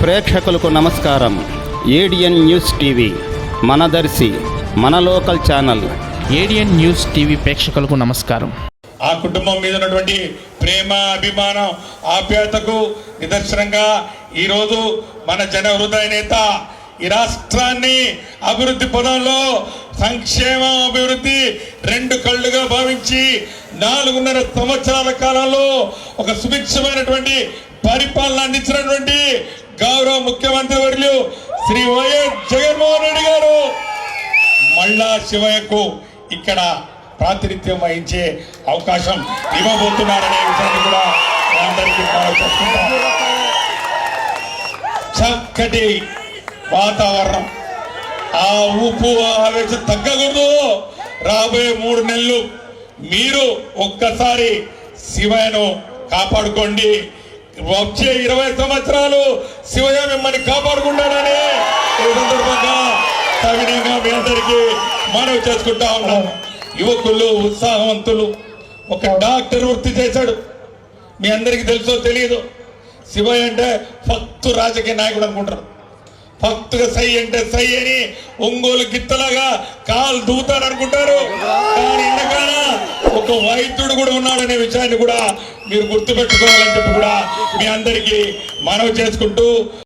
ప్రేక్షకులకు నమస్కారం. ADN news TV మనదర్శి మన లోకల్ ఛానల్. ఏడియన్ న్యూస్ టీవీ ప్రేక్షకులకు నమస్కారం. ఆ కుటుంబం మీద ఉన్నటువంటి ప్రేమ అభిమానం ఆప్యాయతకు నిదర్శనంగా ఈరోజు మన జన హృదయ నేత ఈ రాష్ట్రాన్ని అభివృద్ధి పదంలో సంక్షేమం అభివృద్ధి రెండు కళ్ళుగా భావించి నాలుగున్నర సంవత్సరాల కాలంలో ఒక సుభిక్షమైనటువంటి పరిపాలన అందించినటువంటి గౌరవ ముఖ్యమంత్రి వర్యులు శ్రీ వైఎస్ జగన్మోహన్ రెడ్డి గారు మళ్ళా శివయ్యకు ఇక్కడ ప్రాతినిధ్యం వహించే అవకాశం ఇవ్వబోతున్నారనే విషయాన్ని కూడా అందరికీ చక్కటి వాతావరణం. ఆ ఊపు ఆ ఆవేశం తగ్గకూడదు. రాబోయే మూడు నెలలు మీరు ఒక్కసారి శివయ్యను కాపాడుకోండి. వచ్చే ఇరవై సంవత్సరాలు శివయ్య మిమ్మల్ని కాపాడుకుంటాడని ఈ సందర్భంగా సవినయంగా మీ అందరికీ మనవి చేసుకుంటా ఉన్నాం యువకులు ఉత్సాహవంతులు ఒక డాక్టర్ వృత్తి చేశాడు. మీ అందరికీ తెలుసో తెలియదు. శివయ్య అంటే ఫక్తు రాజకీయ నాయకుడు అనుకుంటారు. ఫక్తుగా సై అంటే సై అని ఒంగోలు గిత్తలాగా కాలు దూతాడు అనుకుంటారు. ఒక వైద్యుడు కూడా ఉన్నాడనే విషయాన్ని కూడా మీరు గుర్తుపెట్టుకోవాలని చెప్పి కూడా మీ అందరికీ మనవి చేసుకుంటూ